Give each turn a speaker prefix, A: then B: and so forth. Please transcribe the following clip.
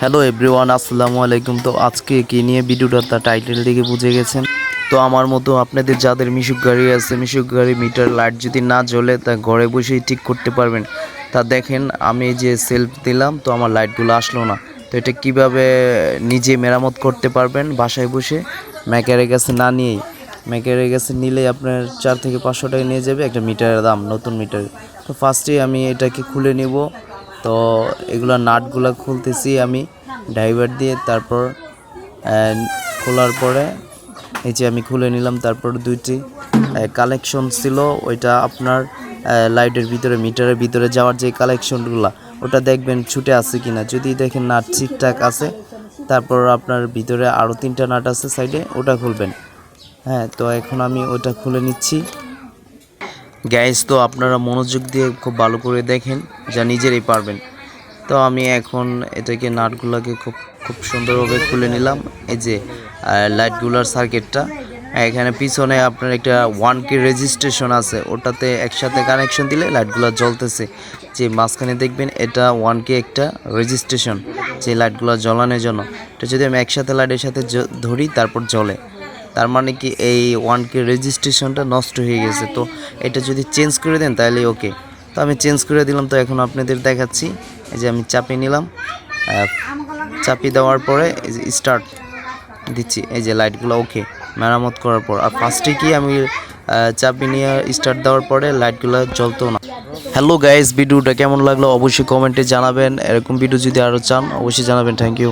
A: Hello everyone আসসালামু আলাইকুম। তো আজকে কি নিয়ে ভিডিওটা তার টাইটেল থেকে বুঝে গেছেন? তো আমার মতো আপনাদের যাদের মিশুক গাড়ি আছে, মিশুক গাড়ি মিটার লাইট যদি না জ্বলে, তা ঘরে বসেই ঠিক করতে পারবেন। তা দেখেন, আমি যে সেলফ দিলাম, তো আমার লাইটগুলো আসলো না। তো এটা কীভাবে নিজে মেরামত করতে পারবেন বাসায় বসে? মেকারের কাছে না নিয়েই মেকারের কাছে নিলেই আপনার চার থেকে পাঁচশো টাকা নিয়ে যাবে একটা মিটারের দাম, নতুন মিটার তো ফার্স্টেই আমি এটাকে খুলে নেব। তো এগুলো নাটগুলো খুলতেছি আমি ড্রাইভার দিয়ে তারপর খোলার পরে এই যে আমি খুলে নিলাম, তারপর দুইটি কালেকশন ছিল, ওইটা আপনার লাইটের ভিতরে মিটারের ভিতরে যাওয়ার যে কালেকশনগুলো ওটা দেখবেন ছুটে আছে কিনা। যদি দেখেন নাট ঠিকঠাক আছে, তারপর আপনার ভিতরে আরও তিনটা নাট আছে সাইডে, ওটা খুলবেন। হ্যাঁ তো এখন আমি ওটা খুলে নিচ্ছি। গ্যাস তো আপনারা মনোযোগ দিয়ে খুব ভালো করে দেখেন, যা নিজেরাই পারবেন। তো আমি এখন এটাকে নাটগুলোকে খুব খুব সুন্দরভাবে খুলে নিলাম। এই যে লাইটগুলোর সার্কিটটা এখানে পিছনে আপনার একটা ওয়ান কে রেজিস্ট্রেশন আছে। ওটাতে একসাথে কানেকশন দিলে লাইটগুলো জ্বলতেছে। যে মাঝখানে দেখবেন এটা ওয়ান কে একটা রেজিস্ট্রেশন যে লাইটগুলো জ্বলানোর জন্য। এটা যদি আমি একসাথে লাইটের সাথে ধরি, তারপর জ্বলে। তার মানে কি এই ওয়ান কে রেজিস্ট্রেশনটা নষ্ট হয়ে গেছে। তো এটা যদি চেঞ্জ করে দেন তাহলে ওকে তো আমি চেঞ্জ করে দিলাম, তো এখন আপনাদের দেখাচ্ছি। এই যে আমি চাপিয়ে নিলাম। চাপিয়ে দেওয়ার পরে স্টার্ট দিচ্ছি। এই যে লাইটগুলো ওকে মেরামত করার পর। আর ফার্স্টে কি আমি চাপিয়ে নিয়ে স্টার্ট দেওয়ার পরে লাইটগুলো জ্বলতো না। হ্যালো গাইস ভিডিওটা কেমন লাগল অবশ্যই কমেন্টে জানাবেন। এরকম ভিডিও যদি আরও চান, অবশ্যই জানাবেন। Thank you